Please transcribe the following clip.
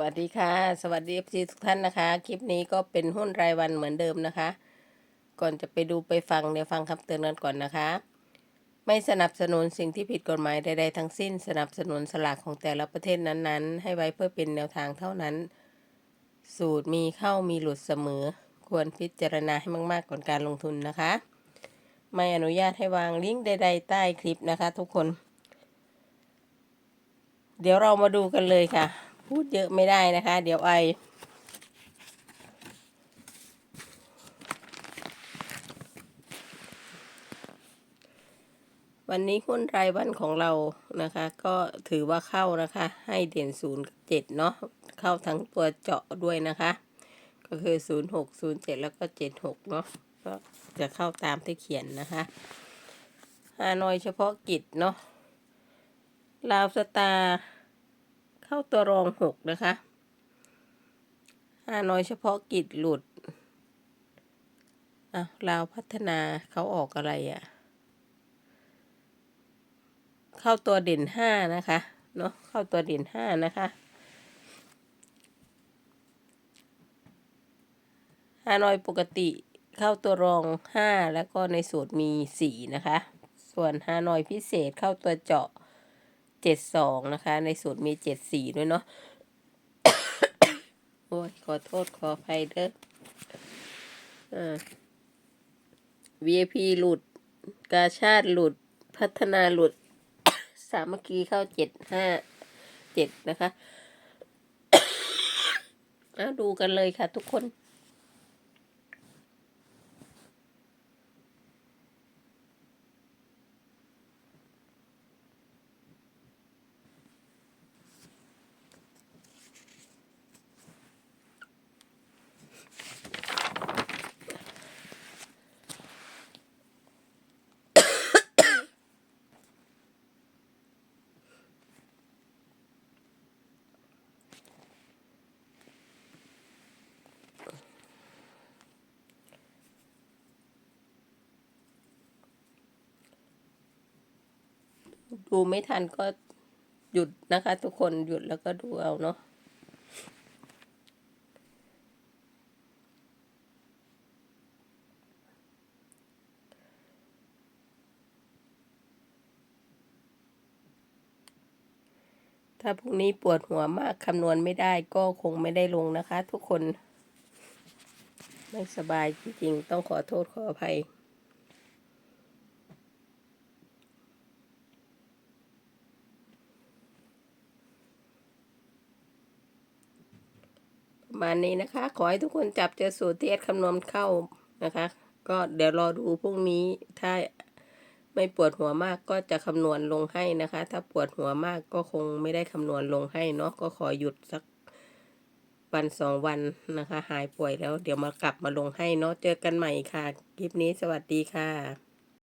วัสดีค่ะ สวัสดีทีทุกท่านนะคะ คลิปนี้ก็เป็นหุ้นรายวันเหมือนเดิมนะคะ ก่อนจะไปดูไปฟังเดี๋ยวฟังคำเตือนกันก่อนนะคะ ไม่สนับสนุนสิ่งที่ผิดกฎหมายใดๆทั้งสิ้น สนับสนุนสลากของแต่ละประเทศนั้นๆ ให้ไว้เพื่อเป็นแนวทางเท่านั้น สูตรมีเข้ามีหลุดเสมอ ควรพิจารณาให้มากๆก่อนการลงทุนนะคะ ไม่อนุญาตให้วางลิงก์ใด ๆ ใต้คลิปนะคะ ทุกคน เดี๋ยวเรามาดูกันเลยค่ะ พูดเยอะไม่ได้นะคะ เดี๋ยวไอ วันนี้หุ้นรายวันของเรานะคะ ก็ถือว่าเข้านะคะ ให้เด่นศูนย์เจ็ดเนาะเข้าทั้งตัวเจาะด้วยนะคะ ก็คือศูนย์หกศูนย์เจ็ดแล้วก็เจ็ดหกเนาะก็จะเข้าตามที่เขียนนะคะฮานอยเฉพาะกิจเนาะลาวสตาร์ เข้าตัวรองหกนะคะฮานอยเฉพาะกิจหลุดอะลาวพัฒนาเขาออกอะไรอะ่ะ เข้าตัวเด่นห้านะคะเนาะเข้าตัวเด่นห้านะคะฮานอยปกติเข้าตัวรองห้าแล้วก็ในสูตรมีสี่นะคะ ส่วนฮานอยพิเศษเข้าตัวเจาะ เจ็ดสองนะคะ ในสูตรมีเจ็ดสี่ด้วยเนาะโอ้ยขอโทษขออภัยเด้ออ่า VIP หลุด กาชาติหลุดพัฒนาหลุด สามัคคีเข้าเจ็ดห้าเจ็ดนะคะเอาดูกันเลยค่ะทุกคน ดูไม่ทันก็หยุดนะคะ ทุกคนหยุดแล้วก็ดูเอาเนาะถ้าพรุ่งนี้ปวดหัวมากคำนวณไม่ได้ก็คงไม่ได้ลงนะคะ ทุกคน ไม่สบายจริงๆต้องขอโทษขออภัย ประมาณนี้นะคะ ขอให้ทุกคนจับเจอสูตรที่แอดคำนวณเข้านะคะ ก็เดี๋ยวรอดูพรุ่งนี้ถ้าไม่ปวดหัวมากก็จะคำนวณลงให้นะคะ ถ้าปวดหัวมากก็คงไม่ได้คำนวณลงให้เนาะก็ขอหยุดสักวันสองวันนะคะ หายป่วยแล้วเดี๋ยวมากลับมาลงให้เนาะเจอกันใหม่ค่ะ คลิปนี้สวัสดีค่ะ